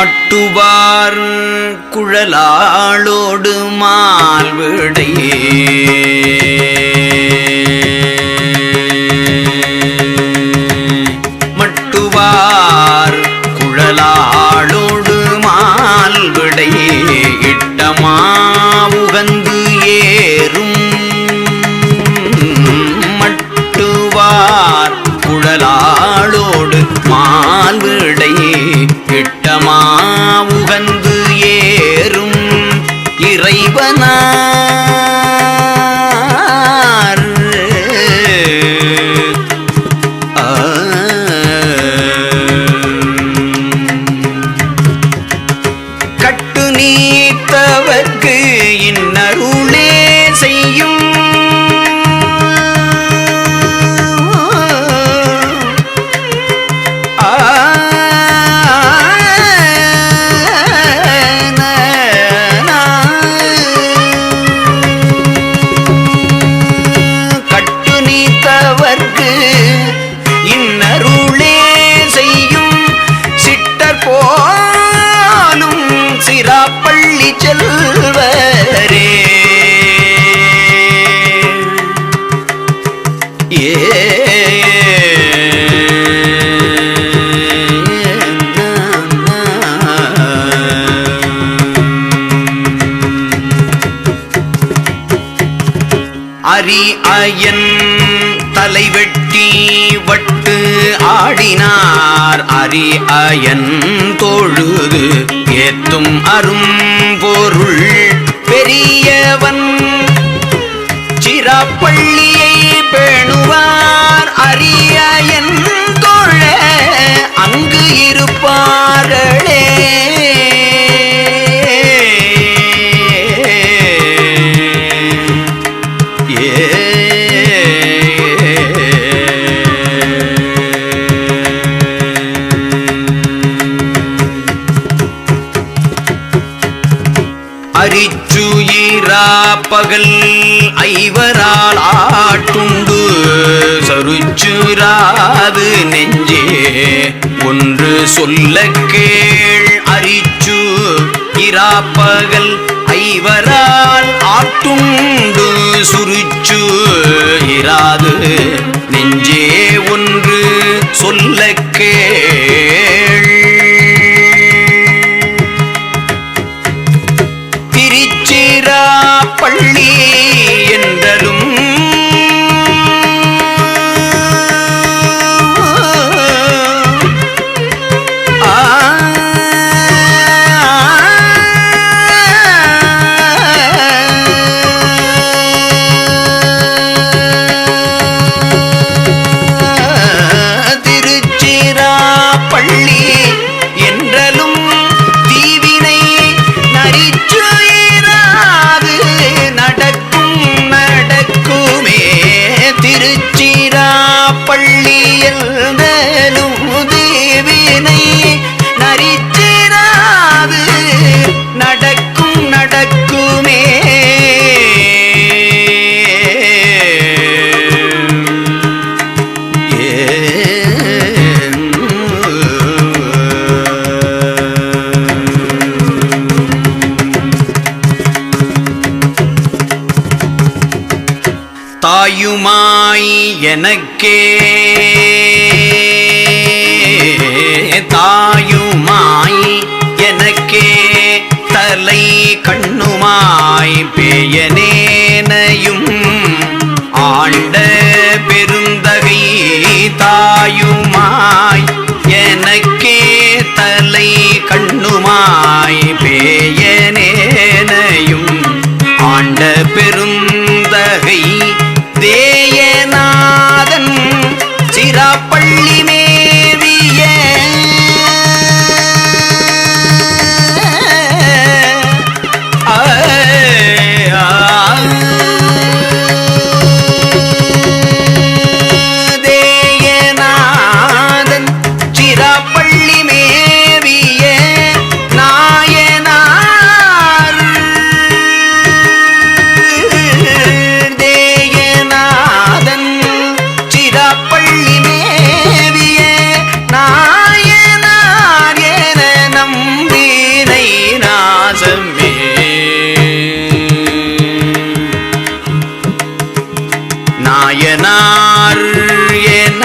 மட்டுவார் குழலாளோடு மால்விடையே உகந்து ஏறும் இறைவனா. இன்னருளே செய்யும் சிட்டர் போலும் சிராப்பள்ளி செல்வரே. ஏ அரி அயன் தலை வெட்டி வட்டு ஆடினார் அரி அயன் தொழுது. ஏத்தும் அரும் பொருள் பெரியவன். சிராப்பள்ளியை பேணுவார் அரியன் தொழ அங்கு இருப்பார்களே. ஏ அரிச்சுயிரா பகல் ஐவரால் ஆட்டுண்டு. சருச்சுராது நெஞ்சே ஒன்று சொல்ல கேள் அரிச்சு. இராப்பகல் ஐவரால் ஆட்டுண்டு சுருச்சு. இராது நெஞ்சே ஒன்று சொல்ல கேள் எனக்கே தாயுமாய் எனக்கே தலை கண்ணுமாய் பேயனேனையும் ஆண்ட பெருந்தகை தாயுமாய் எனக்கே தலை கண்ணுமாய் பேயனேனையும் ஆண்ட பெருந்தகை நாயனார் என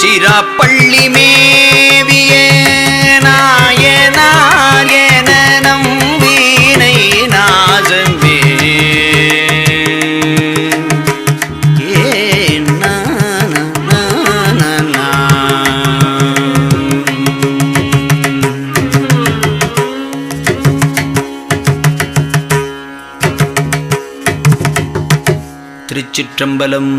சிறப்பள்ளி மேவியே திருச்சிற்றம்பலம்.